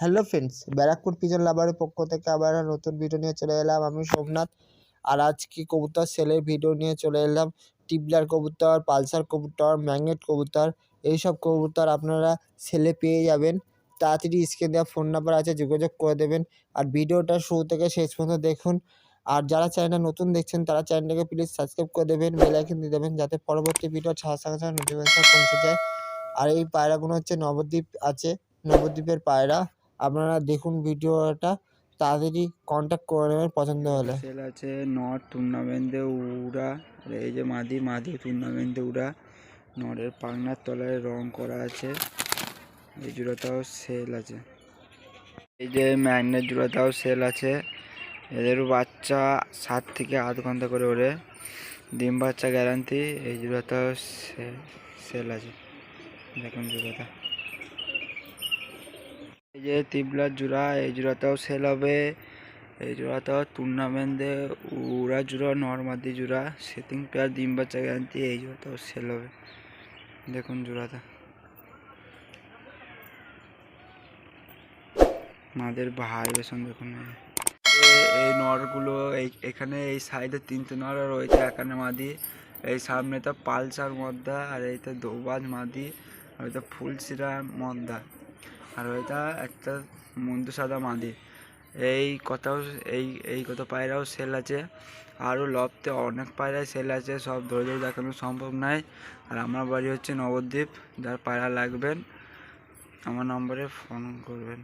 Hello friends Barrackpore pigeon লাভারের পক্ষ থেকে আবার নতুন ভিডিও নিয়ে চলে এলাম। আমি সোমনাথ আর আজকে কবুতর সেলের ভিডিও নিয়ে চলে এলাম। টিবলার কবুতর পালসার কবুতর ম্যাগনেট কবুতর, এইসব কবুতর আপনারা সেলে পেয়ে যাবেন। তাড়াতাড়ি স্ক্রিনে দেওয়া ফোন নাম্বার আছে, যোগাযোগ করে দেবেন। আর ভিডিওটা শুরু থেকে শেষ পর্যন্ত দেখুন। আর যারা চ্যানেলটা নতুন দেখছেন, তারা চ্যানেলটাকে প্লিজ সাবস্ক্রাইব করে দেবেন বেল আইকন দিয়ে দেবেন, যাতে পরবর্তী ভিডিও ছাড়ার সঙ্গে সঙ্গে নোটিফিকেশন পৌঁছে যায়। আর এই পায়রাগুলো হচ্ছে নবদ্বীপ আছে, নবদ্বীপের পায়রা। আপনারা দেখুন ভিডিওটা তাড়াতাড়ি কন্ট্যাক্ট করে নেবেন পছন্দ হলে। সেল আছে নট টুর্নামেন্টে উড়া এই যে মাদি মাদি টুর্নামেন্টে উড়া। নটের পাংনার তলায় রং করা আছে, এই জোড়াটাও সেল আছে। এই যে ম্যাগনেট জোড়াটাও সেল আছে, এদেরও বাচ্চা সাত থেকে আধ ঘণ্টা করে ওড়ে। ডিম বাচ্চা গ্যারান্টি এই জোড়াটাও সেল আছে। দেখুন জোড়াটা। এই যে তিবলার জোড়া, এই জোড়াটাও সেল হবে। এই জোড়াটাও টুর্নামেন্টে উড়া জোড়া, নর্মাদি জোড়া, সেটিং পেয়ার ডিম বাচ্চা গ্যারান্টি এই জোড়াটাও সেল হবে। দেখুন জোড়াটা। মাদের ভাইব্রেশন দেখুন। এই- নরগুলো, এই এখানে এই সাইডে তিনটে নর ওইটা এখানে মাদি। এই সামনেটা পালসার মদ্দা, আর এইটা দোবাজ মাদি, আর ওইটা ফুলসিরা মদ্দা। আর ওইটা একটা মন্দু সাদা মাদি। এই কথাও, এই এই কত পায়রাও সেল আছে। আরও লবতে অনেক পায়রায় সেল আছে, সব ধরে ধরে দেখানো সম্ভব নয়। আর আমার বাড়ি হচ্ছে নবদ্বীপ, যার পায়রা লাগবেন, আমার নম্বরে ফোন করবেন।